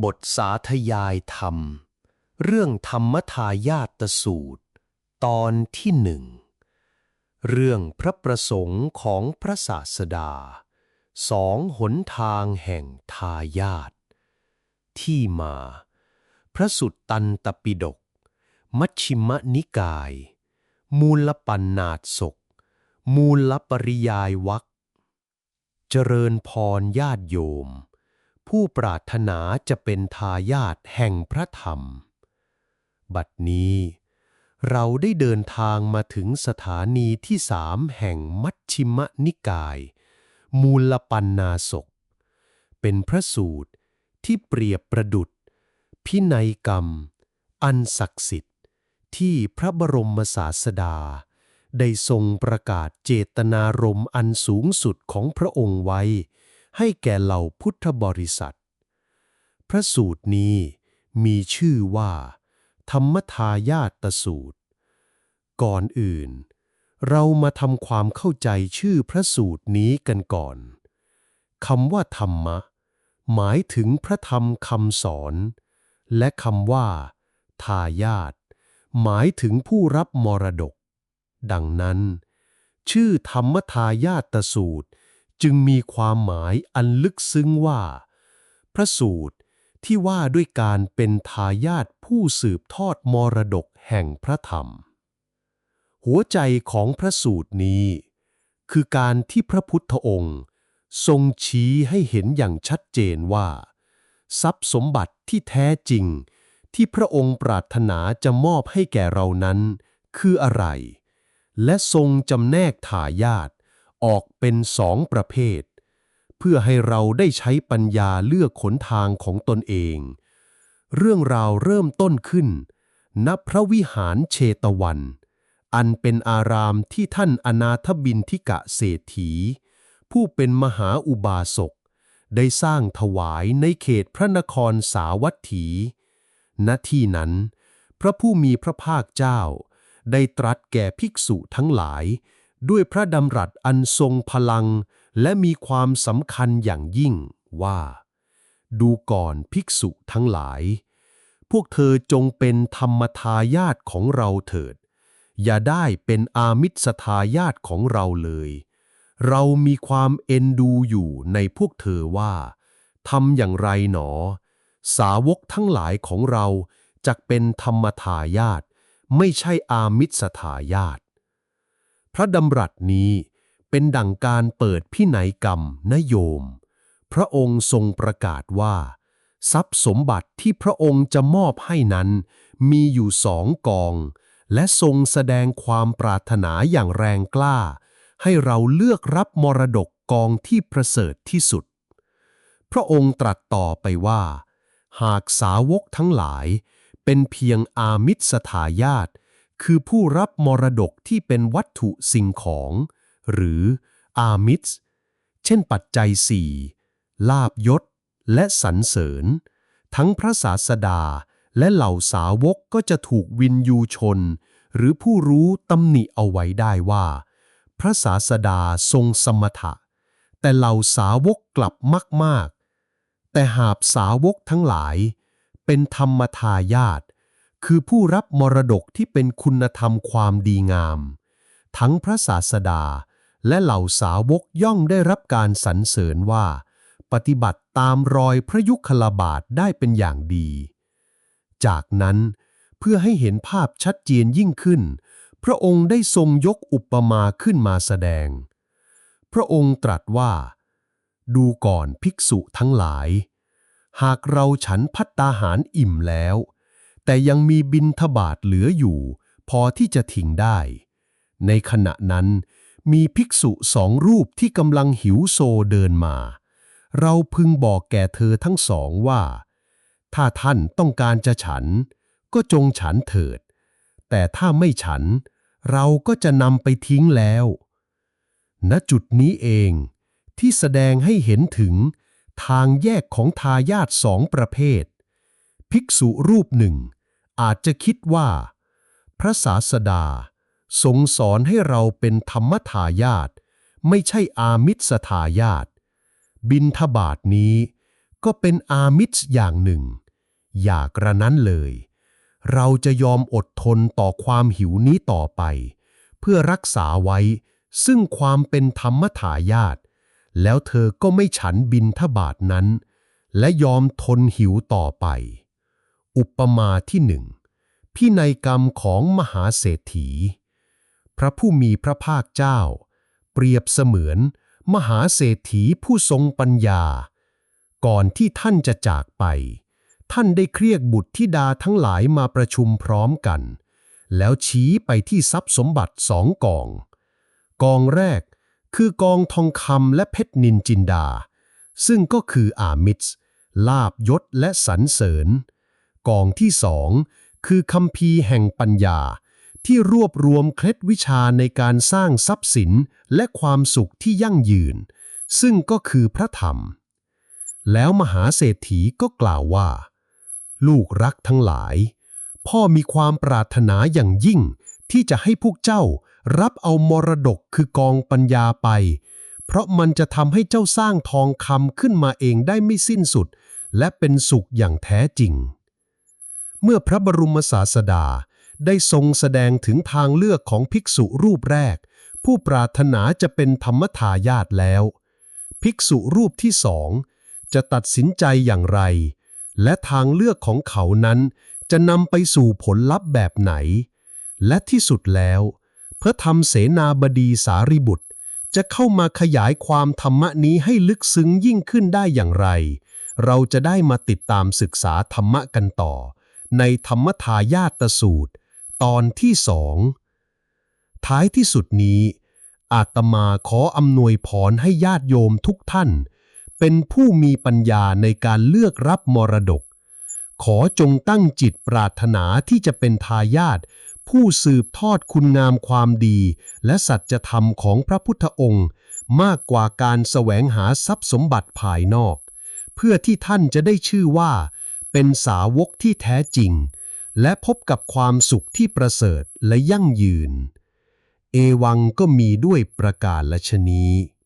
บทสาธยายธรรม เรื่องธรรมทายาตสูตร ตอนที่หนึ่ง เรื่องพระประสงค์ของพระศาสดา สองหนทางแห่งทายาทที่มา พระสุตตันตปิฎกมัชชิมนิกาย มูลปัญนาตศก มูลปริยายวักเจริญพรญาติโยม ผู้ปรารถนาจะเป็นทายาทแห่งพระธรรม บัดนี้ เราได้เดินทางมาถึงสถานีที่สามแห่งมัชชิมนิกาย มูลปัญนาศก เป็นพระสูตรที่เปรียบประดุษพินัยกรรม อันศักดิ์สิทธิ์ที่พระบรมศาสดา ได้ทรงประกาศเจตนารมณ์อันสูงสุดของพระองค์ไว้ ให้แก่เหล่าพุทธบริษัท พระสูตรนี้มีชื่อว่า ธรรมทายาตสูตร ก่อนอื่น เรามาทำความเข้าใจชื่อพระสูตรนี้กันก่อนคำว่าธรรมะ หมายถึงพระธรรมคำสอน และคำว่า ทายาทหมายถึงผู้รับมรดก ดังนั้น ชื่อธรรมทายาตสูตร จึงมีความหมายอันลึกซึ้งว่า พระสูตรที่ว่าด้วยการเป็นทายาทผู้สืบทอดมรดกแห่งพระธรรม หัวใจของพระสูตรนี้ คือการที่พระพุทธองค์ ทรงชี้ให้เห็นอย่างชัดเจนว่า ทรัพย์สมบัติที่แท้จริง ที่พระองค์ปรารถนาจะมอบให้แก่เรานั้น คืออะไร และทรงจำแนกทายาท ออกเป็นสองประเภท เพื่อให้เราได้ใช้ปัญญาเลือกขนทางของตนเอง เรื่องราวเริ่มต้นขึ้น ณพระวิหารเชตวัน อันเป็นอารามที่ท่านอนาถบินทิกะเศรษฐี ผู้เป็นมหาอุบาสก ได้สร้างถวายในเขตพระนครสาวัตถี ณที่นั้น พระผู้มีพระภาคเจ้า ได้ตรัสแก่ภิกษุทั้งหลาย ด้วยพระดำรัสอันทรงพลัง และมีความสำคัญอย่างยิ่งว่า ดูก่อนภิกษุทั้งหลาย พวกเธอจงเป็นธรรมทายาทของเราเถิด อย่าได้เป็นอามิสทายาทของเราเลย เรามีความเอ็นดูอยู่ในพวกเธอว่าทำอย่างไรหนอ สาวกทั้งหลายของเราจะเป็นธรรมทายาทไม่ใช่อามิสทายาท พระดำรัสนี้เป็นดั่งการเปิดพินัยกรรมนโยม พระองค์ทรงประกาศว่า ทรัพย์สมบัติที่พระองค์จะมอบให้นั้น มีอยู่สองกอง และทรงแสดงความปรารถนาอย่างแรงกล้า ให้เราเลือกรับมรดกกองที่ประเสริฐที่สุด พระองค์ตรัสต่อไปว่า หากสาวกทั้งหลาย เป็นเพียงอามิสทายาท คือผู้รับมรดกที่เป็นวัตถุสิ่งของ หรืออามิสเช่นปัจจัยสี่ลาบยศ และสรรเสริญ ทั้งพระศาสดาและเหล่าสาวกก็จะถูกวินยูชน หรือผู้รู้ตำหนิเอาไว้ได้ว่า พระศาสดาทรงสมถะ แต่เหล่าสาวกกลับมาก ๆ แต่หาบสาวกทั้งหลาย เป็นธรรมทายาท คือผู้รับมรดกที่เป็นคุณธรรมความดีงาม ทั้งพระศาสดา และเหล่าสาวกย่อมได้รับการสรรเสริญว่า ปฏิบัติตามรอยพระยุคลบาทได้เป็นอย่างดี จากนั้นเพื่อให้เห็นภาพชัดเจนยิ่งขึ้น พระองค์ได้ทรงยกอุปมาขึ้นมาแสดง พระองค์ตรัสว่า ดูก่อนภิกษุทั้งหลาย หากเราฉันพัตตาหารอิ่มแล้ว แต่ยังมีบินทบาทเหลืออยู่ พอที่จะทิ้งได้ ในขณะนั้น มีภิกษุสองรูปที่กำลังหิวโซเดินมา เราพึงบอกแก่เธอทั้งสองว่า ถ้าท่านต้องการจะฉัน ก็จงฉันเถิด แต่ถ้าไม่ฉัน เราก็จะนำไปทิ้งแล้ว ณจุดนี้เองที่แสดงให้เห็นถึงทางแยกของทายาทสองประเภท ภิกษุรูปหนึ่ง อาจจะคิดว่า พระศาสดา ทรงสอนให้เราเป็นธรรมทายาทไม่ใช่อามิสทายาทบินทบาทนี้ก็เป็นอามิสอย่างหนึ่ง อย่ากระนั้นเลย เราจะยอมอดทนต่อความหิวนี้ต่อไป เพื่อรักษาไว้ซึ่งความเป็นธรรมถายาตแล้วเธอก็ไม่ฉันบินทบาทนั้น และยอมทนหิวต่อไป อุปมาที่หนึ่งพินัยกรรมของมหาเศรษฐี พระผู้มีพระภาคเจ้า เปรียบเสมือน มหาเศรษฐีผู้ทรงปัญญา ก่อนที่ท่านจะจากไป ท่านได้เครียกบุตรธิดาทั้งหลายมาประชุมพร้อมกัน แล้วชี้ไปที่ทรัพย์สมบัติสองกอง กองแรกคือกองทองคำและเพชรนินจินดา ซึ่งก็คืออามิสลาบยศและสรรเสริญ กองที่สองคือคัมภีแห่งปัญญา ที่รวบรวมเคล็ดวิชาในการสร้างทรัพย์สินและความสุขที่ยั่งยืน ซึ่งก็คือพระธรรม แล้วมหาเศรษฐีก็กล่าวว่า ลูกรักทั้งหลาย พ่อมีความปรารถนาอย่างยิ่ง ที่จะให้พวกเจ้ารับเอามรดกคือกองปัญญาไป เพราะมันจะทำให้เจ้าสร้างทองคำขึ้นมาเองได้ไม่สิ้นสุด และเป็นสุขอย่างแท้จริง เมื่อพระบรมศาสดาได้ทรงแสดงถึงทางเลือกของภิกษุรูปแรก ผู้ปรารถนาจะเป็นธรรมทายาทแล้ว ภิกษุรูปที่สองจะตัดสินใจอย่างไร และทางเลือกของเขานั้นจะนำไปสู่ผลลัพธ์แบบไหน และที่สุดแล้วเพื่อทำเสนาบดีสารีบุตร จะเข้ามาขยายความธรรมนี้ให้ลึกซึ้งยิ่งขึ้นได้อย่างไร เราจะได้มาติดตามศึกษาธรรมะกันต่อ ในธรรมทายาตสูตร ตอนที่สอง ท้ายที่สุดนี้ อาตมาขออำนวยพรให้ญาติโยมทุกท่าน เป็นผู้มีปัญญาในการเลือกรับมรดก ขอจงตั้งจิตปรารถนาที่จะเป็นทายาทผู้สืบทอดคุณงามความดี และสัจธรรมของพระพุทธองค์ มากกว่าการแสวงหาทรัพย์สมบัติภายนอก เพื่อที่ท่านจะได้ชื่อว่า เป็นสาวกที่แท้จริง และพบกับความสุขที่ประเสริฐและยั่งยืน เอวังก็มีด้วยประกาศละชนี้